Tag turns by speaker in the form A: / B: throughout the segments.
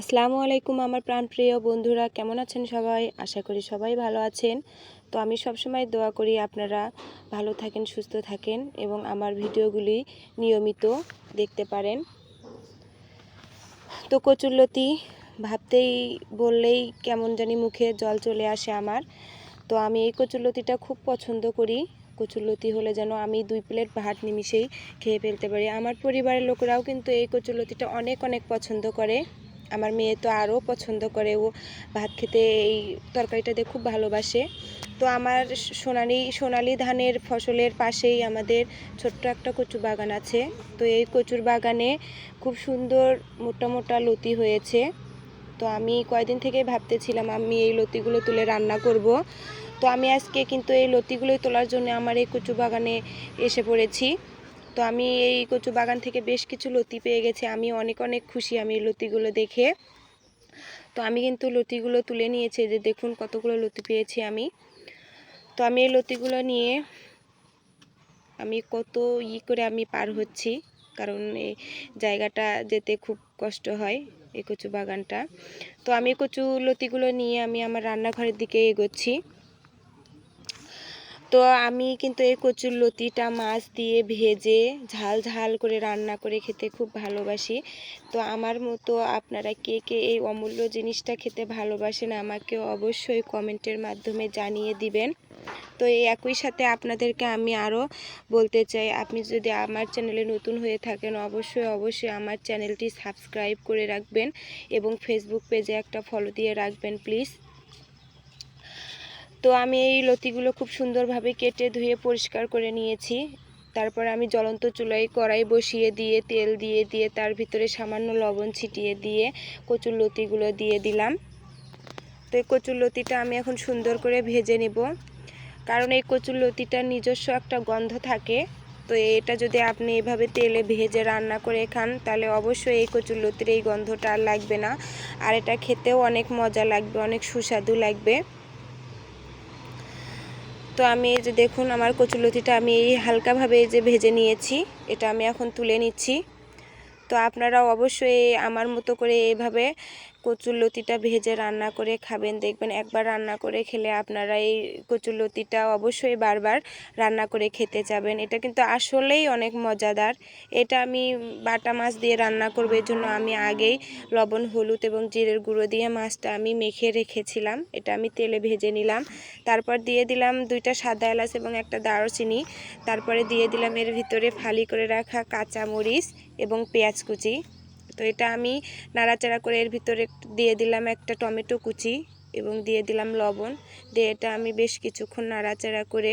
A: আসসালামু আলাইকুম আমার প্রাণপ্রিয় বন্ধুরা, কেমন আছেন সবাই? আশা করি সবাই ভালো আছেন। তো আমি সবসময় দোয়া করি আপনারা ভালো থাকেন, সুস্থ থাকেন এবং আমার ভিডিওগুলি নিয়মিত দেখতে পারেন। তো কচুরলতি ভাবতেই বললেই কেমন জানি মুখে জল চলে আসে আমার। তো আমি এই কচুরলতিটা খুব পছন্দ করি। কচুরলতি হলে যেন আমি দুই প্লেট ভাত নিমিষেই খেয়ে ফেলতে পারি। আমার পরিবারের লোকেরাও কিন্তু এই কচুরলতিটা অনেক অনেক পছন্দ করে। আমার মেয়ে তো আরও পছন্দ করে, ও ভাত খেতে এই তরকারিটা দিয়ে খুব ভালোবাসে। তো আমার সোনালি সোনালি ধানের ফসলের পাশেই আমাদের ছোট্ট একটা কচু বাগান আছে। তো এই কচুর বাগানে খুব সুন্দর মোটা মোটা লতি হয়েছে। তো আমি কয়দিন থেকে ভাবতেছিলাম আমি এই লতিগুলো তুলে রান্না করব। তো আমি আজকে কিন্তু এই লতিগুলোই তোলার জন্য আমার এই কচু বাগানে এসে পড়েছি। তো আমি এই কচু বাগান থেকে বেশ কিছু লতি পেয়ে গেছি। আমি অনেক অনেক খুশি আমি এই লতিগুলো দেখে। তো আমি কিন্তু লতিগুলো তুলে নিয়েছি যে দেখুন কতগুলো লতি পেয়েছি আমি। তো আমি এই লতিগুলো নিয়ে আমি কত ই করে আমি পার হচ্ছি, কারণ এই জায়গাটা যেতে খুব কষ্ট হয় এই কচু বাগানটা। তো আমি কচু লতিগুলো নিয়ে আমি আমার রান্নাঘরের দিকে এগোচ্ছি। তো আমি কিন্তু এই কচুর লতিটা মাছ দিয়ে ভেজে ঝাল ঝাল করে রান্না করে খেতে খুব ভালোবাসি। তো আমার মতো আপনারা কে কে এই অমূল্য জিনিসটা খেতে ভালোবাসেন আমাকে অবশ্যই কমেন্টের মাধ্যমে জানিয়ে দিবেন। তো এই একই সাথে আপনাদেরকে আমি আরও বলতে চাই, আপনি যদি আমার চ্যানেলে নতুন হয়ে থাকেন অবশ্যই অবশ্যই আমার চ্যানেলটি সাবস্ক্রাইব করে রাখবেন এবং ফেসবুক পেজে একটা ফলো দিয়ে রাখবেন প্লিজ তো আমি এই লতিগুলো খুব সুন্দরভাবে কেটে ধুয়ে পরিষ্কার করে নিয়েছি। তারপর আমি জ্বলন্ত চুলায় কড়াই বসিয়ে দিয়ে, তেল দিয়ে দিয়ে তার ভিতরে সামান্য লবণ ছিটিয়ে দিয়ে কচুর লতিগুলো দিয়ে দিলাম। তো এই কচুর লতিটা আমি এখন সুন্দর করে ভেজে নেব। কারণ এই কচুর লতিটার নিজস্ব একটা গন্ধ থাকে। তো এটা যদি আপনি এভাবে তেলে ভেজে রান্না করে খান, তাহলে অবশ্যই এই কচুর লতির এই গন্ধটা আর লাগবে না। আর এটা খেতেও অনেক মজা লাগবে, অনেক সুস্বাদু লাগবে। তো আমি এই যে দেখুন আমার কচুলতিটা আমি এই হালকাভাবে যে ভেজে নিয়েছি, এটা আমি এখন তুলে নিচ্ছি। তো আপনারা অবশ্যই আমার মতো করে এইভাবে কচুর লতিটা ভেজে রান্না করে খাবেন। দেখবেন একবার রান্না করে খেলে আপনারা এই কচুর লতিটা অবশ্যই বারবার রান্না করে খেতে যাবেন। এটা কিন্তু আসলেই অনেক মজাদার। এটা আমি বাটা মাছ দিয়ে রান্না করব, এর জন্য আমি আগেই লবণ, হলুদ এবং জিরের গুঁড়ো দিয়ে মাছটা আমি মেখে রেখেছিলাম। এটা আমি তেলে ভেজে নিলাম। তারপর দিয়ে দিলাম দুইটা সাদা এলাচ এবং একটা দারচিনি। তারপরে দিয়ে দিলাম এর ভিতরে ফালি করে রাখা কাঁচা মরিচ এবং পেঁয়াজ কুচি। তো এটা আমি নাড়াচাড়া করে এর ভিতরে দিয়ে দিলাম একটা টমেটো কুচি এবং দিয়ে দিলাম লবণ। দিয়ে এটা আমি বেশ কিছুক্ষণ নাড়াচাড়া করে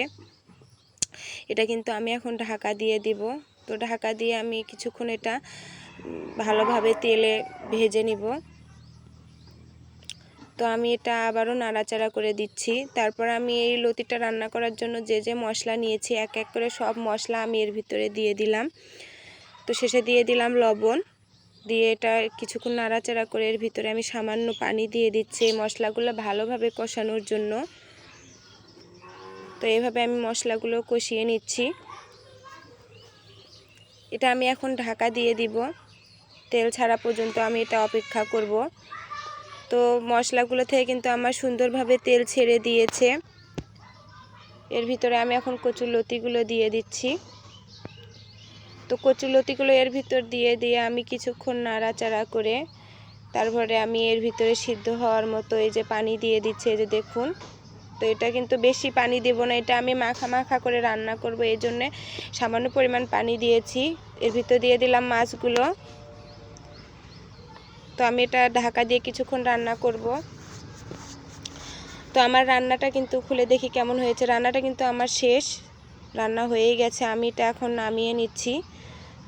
A: এটা কিন্তু আমি এখন ঢাকা দিয়ে দিব। তো ঢাকা দিয়ে আমি কিছুক্ষণ এটা ভালোভাবে তেলে ভেজে নিব। তো আমি এটা আবারও নাড়াচাড়া করে দিচ্ছি। তারপর আমি এই লতিটা রান্না করার জন্য যে যে মশলা নিয়েছি, এক এক করে সব মশলা আমি এর ভিতরে দিয়ে দিলাম। তো শেষে দিয়ে দিলাম লবণ। দিয়ে এটা কিছুক্ষণ নাড়াচাড়া করে এর ভিতরে আমি সামান্য পানি দিয়ে দিচ্ছি এই মশলাগুলো ভালোভাবে কষানোর জন্য। তো এইভাবে আমি মশলাগুলো কষিয়ে নিচ্ছি। এটা আমি এখন ঢাকা দিয়ে দিব। তেল ছাড়া পর্যন্ত আমি এটা অপেক্ষা করব। তো মশলাগুলো থেকে কিন্তু আমার সুন্দরভাবে তেল ছেড়ে দিয়েছে। এর ভিতরে আমি এখন কচুর লতিগুলো দিয়ে দিচ্ছি। তো কচুর লতিগুলো এর ভিতর দিয়ে দিয়ে আমি কিছুক্ষণ নাড়াচাড়া করে তারপরে আমি এর ভিতরে সিদ্ধ হওয়ার মতো এই যে পানি দিয়ে দিচ্ছে যে দেখুন, তো এটা কিন্তু বেশি পানি দেব না, এটা আমি মাখা মাখা করে রান্না করব, এই জন্যে সামান্য পরিমাণ পানি দিয়েছি। এর ভিতর দিয়ে দিলাম মাছগুলো। তো আমি এটা ঢাকা দিয়ে কিছুক্ষণ রান্না করব। তো আমার রান্নাটা কিন্তু খুলে দেখি কেমন হয়েছে। রান্নাটা কিন্তু আমার শেষ, রান্না হয়েই গেছে, আমি এটা এখন নামিয়ে নিচ্ছি।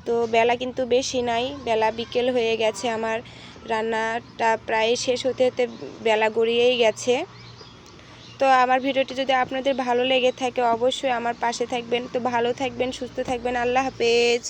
A: তো বেলা কিন্তু বেশি নাই, বেলা বিকেল হয়ে গেছে, আমার রান্নাটা প্রায় শেষ হতে হতে বেলা গড়িয়েই গেছে। তো আমার ভিডিওটি যদি আপনাদের ভালো লেগে থাকে, অবশ্যই আমার পাশে থাকবেন। তো ভালো থাকবেন, সুস্থ থাকবেন, আল্লাহ হাফেজ।